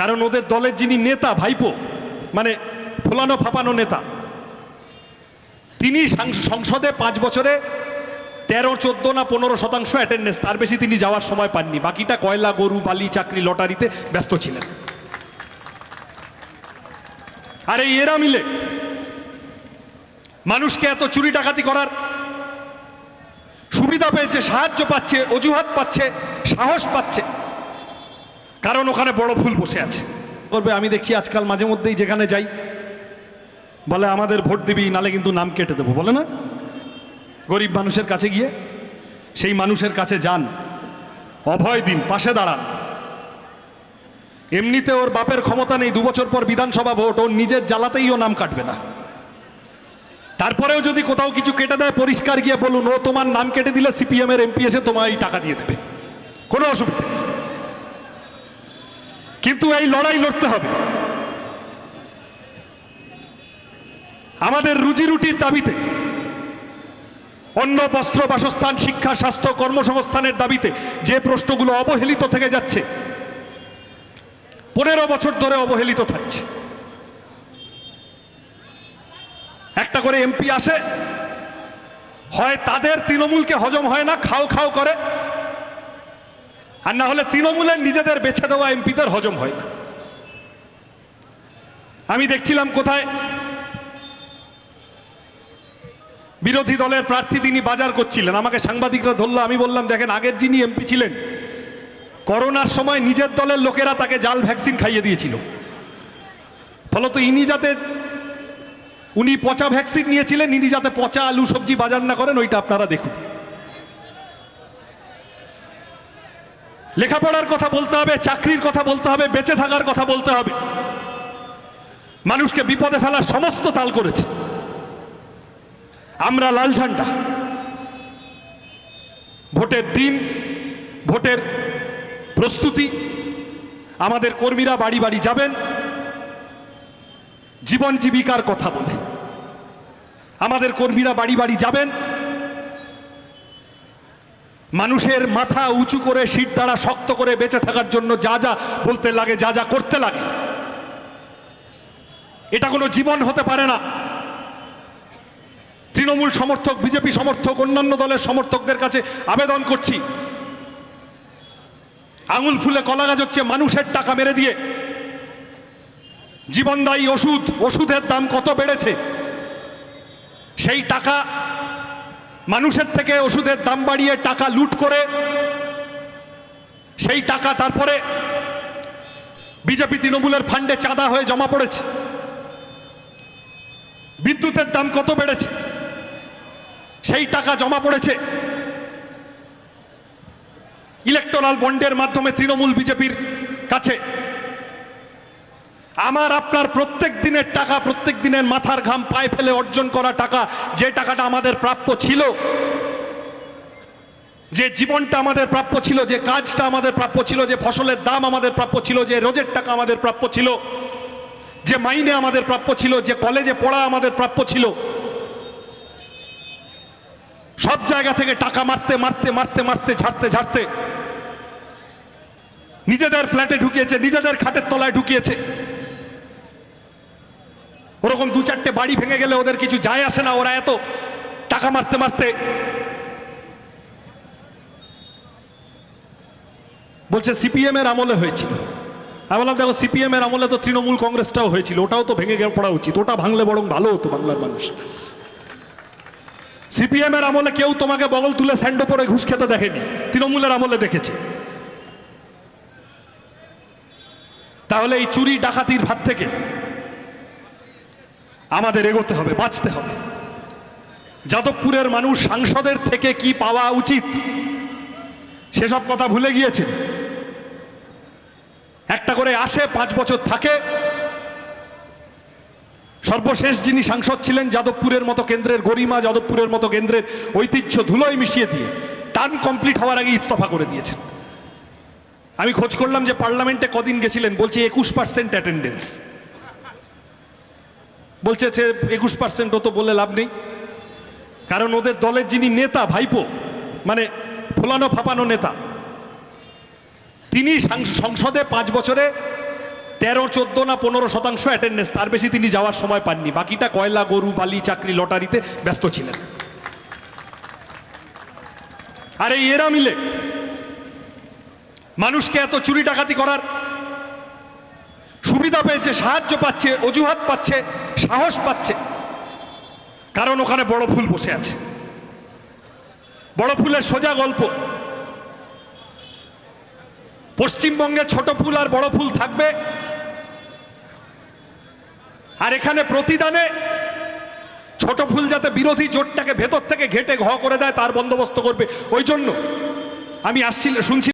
কারণ ওদের দলের যিনি নেতা, ভাইপো মানে ফোলানো ফাপানো নেতা, তিনি সংসদে পাঁচ বছরে তেরো, চোদ্দ না পনেরো শতাংশ অ্যাটেন্ডেন্স তার বেশি তিনি যাওয়ার সময় পাননি। বাকিটা কয়লা, গরু, বালি, চাকরি, লটারিতে ব্যস্ত ছিলেন। আর এরা মিলে মানুষকে এত চুরি ডাকাতি করার সুবিধা পেয়েছে, সাহায্য পাচ্ছে, অজুহাত পাচ্ছে, সাহস পাচ্ছে। কারণ ওখানে বড় ফুল বসে আছে। করবে, আমি দেখছি আজকাল মাঝে মধ্যেই যেখানে যাই, বলে আমাদের ভোট দিবি, নালে কিন্তু নাম কেটে দেবো, বলে না? গরিব মানুষের কাছে গিয়ে, সেই মানুষের কাছে যান, অভয় দিন, পাশে দাঁড়ান। এমনিতে ওর বাপের ক্ষমতা নেই দু বছর পর বিধানসভা ভোট, ওর নিজের জ্বালাতেই ও নাম কাটবে না। তারপরেও যদি কোথাও কিছু কেটে দেয়, পরিষ্কার গিয়ে বলুন, ও তোমার নাম কেটে দিলে সিপিএম এর এমপি এসে তোমায় টাকা দিয়ে দেবে। কোনো অসুবিধা কিন্তু এই লড়াই লড়তে হবে। আমাদের রুজি রুটির দাবিতে অন্ন বস্ত্র বাসস্থান, শিক্ষা, স্বাস্থ্য, কর্মসংস্থানের দাবিতে যে প্রশ্নগুলো অবহেলিত থেকে যাচ্ছে, পনেরো বছর ধরে অবহেলিত থাকছে। একটা করে এমপি আসে, হয় তাদের তৃণমূলকে হজম হয় না, খাও খাও করে আর না হলে তৃণমূলের নিজেদের বেছে দেওয়া এমপিদের হজম হয় না। আমি দেখছিলাম কোথায় বিরোধী দলের প্রার্থী তিনি বাজার করছিলেন। আমাকে সাংবাদিকরা ধরলো, আমি বললাম, দেখেন, আগের যিনি এমপি ছিলেন, করোনার সময় নিজের দলের লোকেরা তাকে জাল ভ্যাকসিন খাইয়ে দিয়েছিল। ফলত ইনি যাতে, উনি পচা ভ্যাকসিন নিয়েছিলেন, ইনি যাতে পচা আলু সবজি বাজার না করেন, ওইটা আপনারা দেখুন। লেখাপড়ার কথা বলতে হবে, চাকরির কথা বলতে হবে, বেঁচে থাকার কথা বলতে হবে। মানুষকে বিপদে ফেলার সমস্ত তাল করেছে। আমরা লাল ঝান্ডা। ভোটের দিন, ভোটের প্রস্তুতি, আমাদের কর্মীরা বাড়ি বাড়ি যাবেন। জীবন জীবিকার কথা বলে। আমাদের কর্মীরা বাড়ি বাড়ি যাবেন। মানুষের মাথা উঁচু করে সিট দ্বারা শক্ত করে বেঁচে থাকার জন্য যা যা বলতে লাগে, যা যা করতে লাগে। এটা কোনো জীবন হতে পারে না। তৃণমূল সমর্থক, বিজেপি সমর্থক, অন্যান্য দলের সমর্থকদের কাছে আবেদন করছি। আঙুল ফুলে কলা গাছ হচ্ছে মানুষের টাকা মেরে দিয়ে। জীবনদায়ী ওষুধ, ওষুধের দাম কত বেড়েছে? সেই টাকা মানুষের থেকে ওষুধের দাম বাড়িয়ে টাকা লুট করে, সেই টাকা তারপরে বিজেপি তৃণমূলের ফান্ডে চাঁদা হয়ে জমা পড়েছে। বিদ্যুতের দাম কত বেড়েছে? সেই টাকা জমা পড়েছে। ইলেকটোরাল বন্ডের মাধ্যমে তৃণমূল বিজেপির কাছে। আমার আপনার প্রত্যেক দিনের টাকা, প্রত্যেক দিনের মাথার ঘাম পায়ে ফেলে অর্জন করা টাকা, যে টাকাটা আমাদের প্রাপ্য ছিল, যে জীবনটা আমাদের প্রাপ্য ছিল, যে কাজটা আমাদের প্রাপ্য ছিল, যে ফসলের দাম আমাদের প্রাপ্য ছিল, যে রোজের টাকা আমাদের প্রাপ্য ছিল, যে মাইনে আমাদের প্রাপ্য ছিল, যে কলেজে পড়া আমাদের প্রাপ্য ছিল, সব জায়গা থেকে টাকা মারতে মারতে মারতে মারতে, ঝাড়তে ঝাড়তে, নিজেদের ফ্ল্যাটে ঢুকিয়েছে, নিজেদের খাটের তলায় ঢুকিয়েছে। ওরকম দু চারটে বাড়ি ভেঙে গেলে ওদের কিছু যায় আসে না, ওরা এত টাকা মারতে মারতে। বলছে, সিপিএম এর আমলে হয়েছিল। আমি বললাম, দেখো, সিপিএম এর আমলে তো তৃণমূল কংগ্রেসটাও হয়েছিল, ওটাও তো ভেঙে পড়া উচিত, ওটা ভাঙলে বরং ভালো হতো বাংলার মানুষ। সিপিএম এর আমলে কেউ তোমাকে বগল তুলে স্যান্ডো পরে ঘুষ খেতে দেখেনি, তৃণমূলের আমলে দেখেছে। তাহলে এই চুরি, ডাকাতির ভাত থেকে আমাদের এগোতে হবে, বাঁচতে হবে। যাদবপুরের মানুষ সাংসদের থেকে কি পাওয়া উচিত, সেসব কথা ভুলে গিয়েছেন একটা করে আসে, পাঁচ বছর থাকে। সর্বশেষ যিনি সাংসদ ছিলেন যাদবপুরের মতো কেন্দ্রের গরিমা, যাদবপুরের মতো কেন্দ্রের ঐতিহ্য ধুলোয় মিশিয়ে দিয়ে টার্ম কমপ্লিট হওয়ার আগে ইস্তফা করে দিয়েছেন। আমি খোঁজ করলাম যে পার্লামেন্টে কদিন গেছিলেন, বলছি একুশ পার্সেন্ট অ্যাটেন্ডেন্স। বলছে সে একুশ পার্সেন্ট তো বলে লাভ নেই। কারণ ওদের দলের যিনি নেতা, ভাইপো মানে ফোলানো ফাপানো নেতা, তিনি সংসদে পাঁচ বছরে তেরো, চোদ্দ না পনেরো শতাংশ অ্যাটেন্ডেন্স তার বেশি তিনি যাওয়ার সময় পাননি। বাকিটা কয়লা, গরু, বালি, চাকরি, লটারিতে ব্যস্ত ছিলেন। আর এই এরা মিলে মানুষকে এত চুরি ডাকাতি করার সুবিধা পেয়েছে, সাহায্য পাচ্ছে, অজুহাত পাচ্ছে। সাহস পাচ্ছে। কারণ ওখানে বড় ফুল বসে আছে। বড় ফুলের সোজা গল্প। পশ্চিমবঙ্গে ছোট ফুল আর বড় ফুল থাকবে। আর এখানে প্রতিদানে ছোট ফুল যাতে বিরোধী জোটটাকে ভেতর থেকে ঘেটে ঘ করে দেয়, তার বন্দোবস্ত করবে। ওই জন্য আমি আসছিল শুনছি